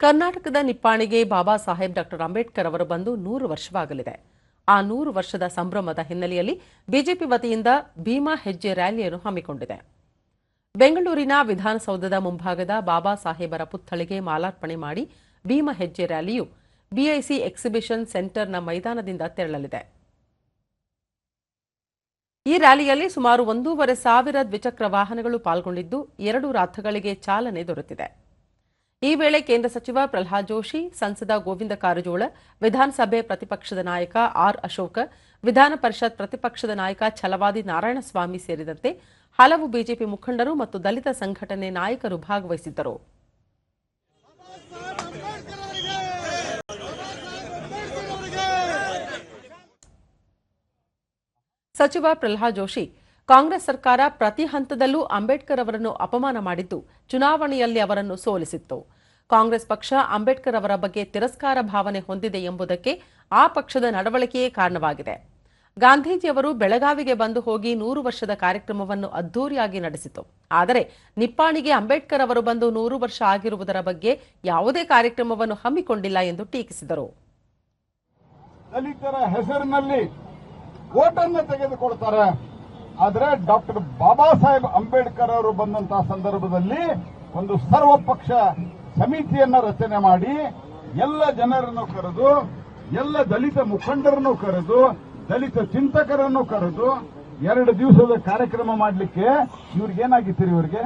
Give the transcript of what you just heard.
ಕರ್ನಾಟಕದ ನಿಪ್ಪಾಣಿಗೆ ಬಾಬಾ ಸಾಹೇಬ್ ಡಾಕ್ಟರ್ ಅಂಬೇಡ್ಕರ್ ಅವರು ಬಂದು ನೂರು ವರ್ಷವಾಗಲಿದೆ. ಆ ನೂರು ವರ್ಷದ ಸಂಭ್ರಮದ ಹಿನ್ನೆಲೆಯಲ್ಲಿ ಬಿಜೆಪಿ ವತಿಯಿಂದ ಭೀಮಾ ಹೆಜ್ಜೆ ರ್ಯಾಲಿಯನ್ನು ಹಮ್ಮಿಕೊಂಡಿದೆ. ಬೆಂಗಳೂರಿನ ವಿಧಾನಸೌಧದ ಮುಂಭಾಗದ ಬಾಬಾ ಸಾಹೇಬರ ಪುತ್ಥಳಿಗೆ ಮಾಲಾರ್ಪಣೆ ಮಾಡಿ ಭೀಮ ಹೆಜ್ಜೆ ರ್ಯಾಲಿಯು ಬಿಐಸಿ ಎಕ್ಸಿಬಿಷನ್ ಸೆಂಟರ್ನ ಮೈದಾನದಿಂದ ತೆರಳಲಿದೆ. ಈ ರ್ಯಾಲಿಯಲ್ಲಿ ಸುಮಾರು ಒಂದೂವರೆ ಸಾವಿರ ದ್ವಿಚಕ್ರ ವಾಹನಗಳು ಪಾಲ್ಗೊಂಡಿದ್ದು ಎರಡು ರಥಗಳಿಗೆ ಚಾಲನೆ ದೊರೆತಿದೆ. ಈ ವೇಳೆ ಕೇಂದ್ರ ಸಚಿವ ಪ್ರಹ್ಲಾದ್ ಜೋಶಿ, ಸಂಸದ ಗೋವಿಂದ ಕಾರಜೋಳ, ವಿಧಾನಸಭೆ ಪ್ರತಿಪಕ್ಷದ ನಾಯಕ ಆರ್ ಅಶೋಕ, ವಿಧಾನ ಪರಿಷತ್ ಪ್ರತಿಪಕ್ಷದ ನಾಯಕ ಛಲವಾದಿ ನಾರಾಯಣಸ್ವಾಮಿ ಸೇರಿದಂತೆ ಹಲವು ಬಿಜೆಪಿ ಮುಖಂಡರು ಮತ್ತು ದಲಿತ ಸಂಘಟನೆ ನಾಯಕರು ಭಾಗವಹಿಸಿದ್ದರು. ಸಚಿವ ಪ್ರಹ್ಲಾದ್ ಜೋಶಿ, ಕಾಂಗ್ರೆಸ್ ಸರ್ಕಾರ ಪ್ರತಿ ಹಂತದಲ್ಲೂ ಅಂಬೇಡ್ಕರ್ ಅವರನ್ನು ಅಪಮಾನ ಮಾಡಿದ್ದು, ಚುನಾವಣೆಯಲ್ಲಿ ಅವರನ್ನು ಸೋಲಿಸಿತ್ತು. ಕಾಂಗ್ರೆಸ್ ಪಕ್ಷ ಅಂಬೇಡ್ಕರ್ ಅವರ ಬಗ್ಗೆ ತಿರಸ್ಕಾರ ಭಾವನೆ ಹೊಂದಿದೆ ಎಂಬುದಕ್ಕೆ ಆ ಪಕ್ಷದ ನಡವಳಿಕೆಯೇ ಕಾರಣವಾಗಿದೆ. ಗಾಂಧೀಜಿಯವರು ಬೆಳಗಾವಿಗೆ ಬಂದು ಹೋಗಿ ನೂರು ವರ್ಷದ ಕಾರ್ಯಕ್ರಮವನ್ನು ಅದ್ದೂರಿಯಾಗಿ ನಡೆಸಿತು. ಆದರೆ ನಿಪ್ಪಾಣಿಗೆ ಅಂಬೇಡ್ಕರ್ ಅವರು ಬಂದು ನೂರು ವರ್ಷ ಆಗಿರುವುದರ ಬಗ್ಗೆ ಯಾವುದೇ ಕಾರ್ಯಕ್ರಮವನ್ನು ಹಮ್ಮಿಕೊಂಡಿಲ್ಲ ಎಂದು ಟೀಕಿಸಿದರು. ದಲಿತರ ಹೆಸರಿನಲ್ಲಿ ಓಟನ್ನು ತೆಗೆದುಕೊಳ್ತಾರೆ. ಆದರೆ ಡಾಕ್ಟರ್ ಬಾಬಾ ಸಾಹೇಬ್ ಅಂಬೇಡ್ಕರ್ ಅವರು ಬಂದಂತಹ ಸಂದರ್ಭದಲ್ಲಿ ಒಂದು ಸರ್ವಪಕ್ಷ ಸಮಿತಿಯನ್ನ ರಚನೆ ಮಾಡಿ ಎಲ್ಲ ಜನರನ್ನು ಕರೆದು, ಎಲ್ಲ ದಲಿತ ಮುಖಂಡರನ್ನು ಕರೆದು, ದಲಿತ ಚಿಂತಕರನ್ನು ಕರೆದು ಎರಡು ದಿವಸದ ಕಾರ್ಯಕ್ರಮ ಮಾಡಲಿಕ್ಕೆ ಇವ್ರಿಗೇನಾಗಿತ್ತು ಇವ್ರಿಗೆ?